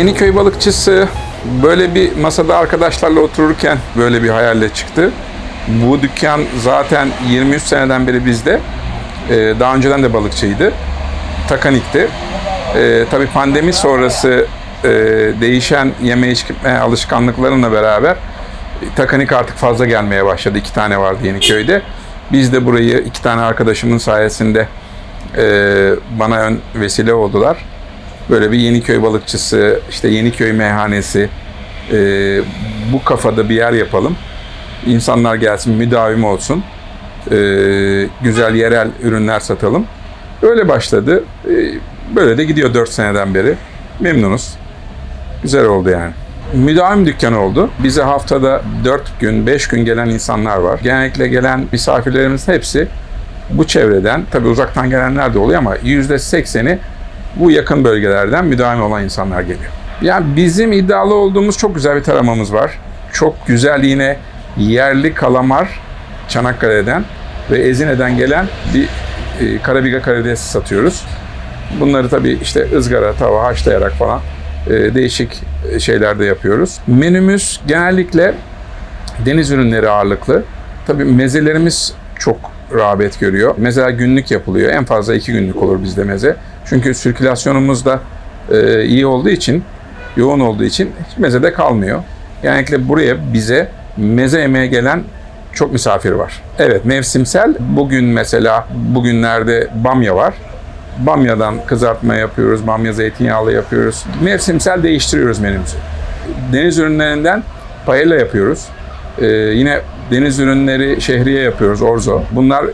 Yeniköy balıkçısı böyle bir masada arkadaşlarla otururken böyle bir hayalle çıktı. Bu dükkan zaten 23 seneden beri bizde. Ee, daha önceden de balıkçıydı. Takanik'ti. Ee, tabii pandemi sonrası e, değişen yeme içme alışkanlıklarına beraber Takanik artık fazla gelmeye başladı. İki tane vardı Yeniköy'de. Biz de burayı iki tane arkadaşımın sayesinde e, bana ön vesile oldular. Böyle bir Yeniköy balıkçısı, işte Yeniköy meyhanesi, e, bu kafada bir yer yapalım. İnsanlar gelsin, müdavim olsun. E, güzel yerel ürünler satalım. Öyle başladı. E, böyle de gidiyor 4 seneden beri. Memnunuz. Güzel oldu yani. Müdavim dükkan oldu. Bize haftada 4 gün, 5 gün gelen insanlar var. Genellikle gelen misafirlerimiz hepsi bu çevreden, tabi uzaktan gelenler de oluyor ama %80'i bu yakın bölgelerden müdavim olan insanlar geliyor. Yani bizim iddialı olduğumuz çok güzel bir taramamız var. Çok güzel yine yerli kalamar Çanakkale'den ve Ezine'den gelen bir e, karabiga karidesi satıyoruz. Bunları tabii işte ızgara, tava, haşlayarak falan e, değişik şeylerde yapıyoruz. Menümüz genellikle deniz ürünleri ağırlıklı. Tabii mezelerimiz çok rağbet görüyor. Mezeler günlük yapılıyor. En fazla iki günlük olur bizde meze. Çünkü sirkülasyonumuz da e, iyi olduğu için, yoğun olduğu için hiç mezede kalmıyor. Genellikle buraya bize meze yemeye gelen çok misafir var. Evet mevsimsel. Bugün mesela bugünlerde bamya var. Bamyadan kızartma yapıyoruz, bamya zeytinyağlı yapıyoruz. Mevsimsel değiştiriyoruz menümüzü. Deniz ürünlerinden paella yapıyoruz. Ee, yine deniz ürünleri şehriye yapıyoruz, orzo. Bunlar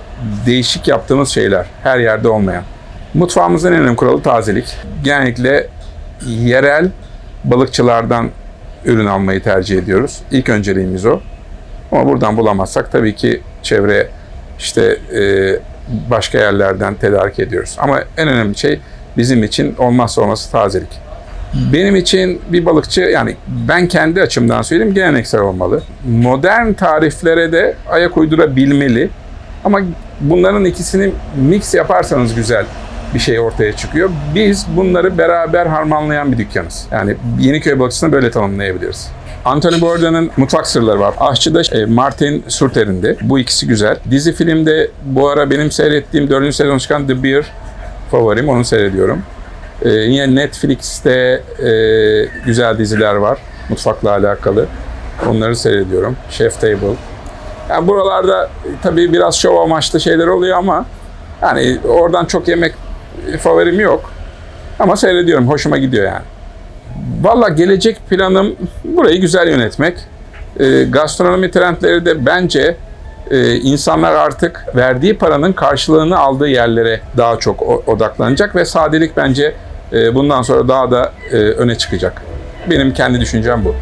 değişik yaptığımız şeyler, her yerde olmayan. Mutfağımızın en önemli kuralı tazelik. Genellikle yerel balıkçılardan ürün almayı tercih ediyoruz. İlk önceliğimiz o. Ama buradan bulamazsak tabii ki çevre işte e, başka yerlerden tedarik ediyoruz. Ama en önemli şey bizim için olmazsa olmazı tazelik. Benim için bir balıkçı yani ben kendi açımdan söyleyeyim geleneksel olmalı. Modern tariflere de ayak uydurabilmeli. Ama bunların ikisini mix yaparsanız güzel bir şey ortaya çıkıyor. Biz bunları beraber harmanlayan bir dükkanız. Yani Yeniköy balıkçısını böyle tanımlayabiliriz. Anthony Bourdain'in mutfak sırları var. Aşçıda e, Martin Surter'indi. Bu ikisi güzel. Dizi filmde bu ara benim seyrettiğim 4. sezon çıkan The Bear favorim. Onu seyrediyorum. E, yine Netflix'te e, güzel diziler var. Mutfakla alakalı. Onları seyrediyorum. Chef Table. Yani buralarda tabii biraz şov amaçlı şeyler oluyor ama yani oradan çok yemek e, favorim yok. Ama seyrediyorum. Hoşuma gidiyor yani. Valla gelecek planım burayı güzel yönetmek. E, gastronomi trendleri de bence e, insanlar artık verdiği paranın karşılığını aldığı yerlere daha çok odaklanacak ve sadelik bence e, bundan sonra daha da e, öne çıkacak. Benim kendi düşüncem bu.